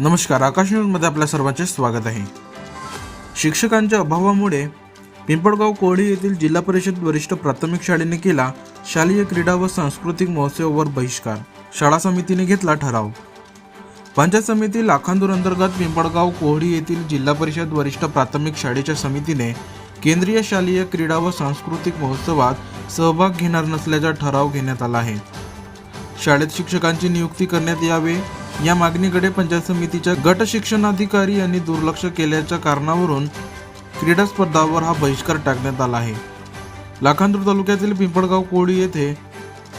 नमस्कार आकाश न्यूजमध्ये आपल्या सर्वांचे स्वागत आहे. शिक्षकांच्या अभावामुळे पिंपळगाव कोळी येथील जिल्हा परिषद वरिष्ठ प्राथमिक शाळेने केला शालेय क्रीडा व सांस्कृतिक महोत्सवावर बहिष्कार. शाळा समितीने घेतला ठराव. पंचायत समिती लाखांदूर अंतर्गत पिंपळगाव कोहळी येथील जिल्हा परिषद वरिष्ठ प्राथमिक शाळेच्या समितीने केंद्रीय शालेय क्रीडा व सांस्कृतिक महोत्सवात सहभाग घेणार नसल्याचा ठराव घेण्यात आला आहे. शाळेत शिक्षकांची नियुक्ती करण्यात यावे या मागणीकडे पंचायत समितीच्या गट शिक्षणाधिकारी यांनी दुर्लक्ष केल्याच्या कारणावरून क्रीडा स्पर्धावर हा बहिष्कार टाकण्यात आला आहे. लाखांदूर तालुक्यातील पिंपळगाव कोळी येथे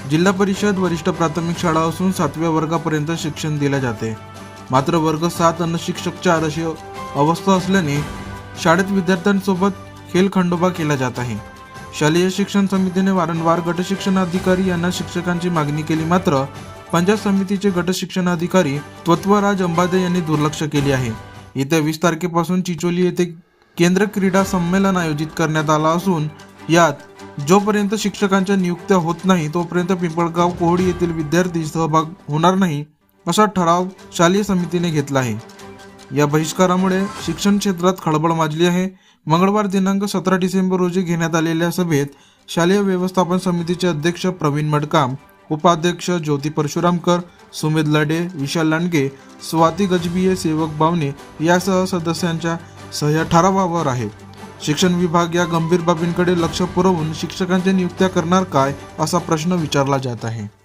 जिल्हा परिषद वरिष्ठ प्राथमिक शाळा असून सातव्या वर्गापर्यंत शिक्षण दिले जाते. मात्र वर्ग सात अन्न शिक्षक चार अशी अवस्था असल्याने शाळेत विद्यार्थ्यांसोबत खेळखंडोबा केला जात आहे. शालेय शिक्षण समितीने वारंवार गट शिक्षणाधिकारी यांना शिक्षकांची मागणी केली मात्र पंचायत समितीचे गट शिक्षणाधिकारी त्वत्वराज अंबादे यांनी दुर्लक्ष केले आहे. येत्या वीस तारखेपासून चिचोली येथे केंद्र क्रीडा संमेलन आयोजित करण्यात आला असून यात जोपर्यंत शिक्षकांच्या नियुक्त्या होत नाही तोपर्यंत पिंपळगाव कोहडी येथील विद्यार्थी सहभाग होणार नाही असा ठराव शालेय समितीने घेतला आहे. या बहिष्कारामुळे शिक्षण क्षेत्रात खळबळ माजली आहे. मंगळवार दिनांक सतरा डिसेंबर रोजी घेण्यात आलेल्या सभेत शालेय व्यवस्थापन समितीचे अध्यक्ष प्रवीण मडकाम उपाध्यक्ष ज्योती परशुरामकर सुमेध लडे विशाल लांडगे स्वाती गजबिये सेवक बावने यासह सदस्यांच्या सह्या ठरावावर आहेत. शिक्षण विभाग या गंभीर बाबींकडे लक्ष पुरवून शिक्षकांच्या नियुक्त्या करणार काय असा प्रश्न विचारला जात आहे.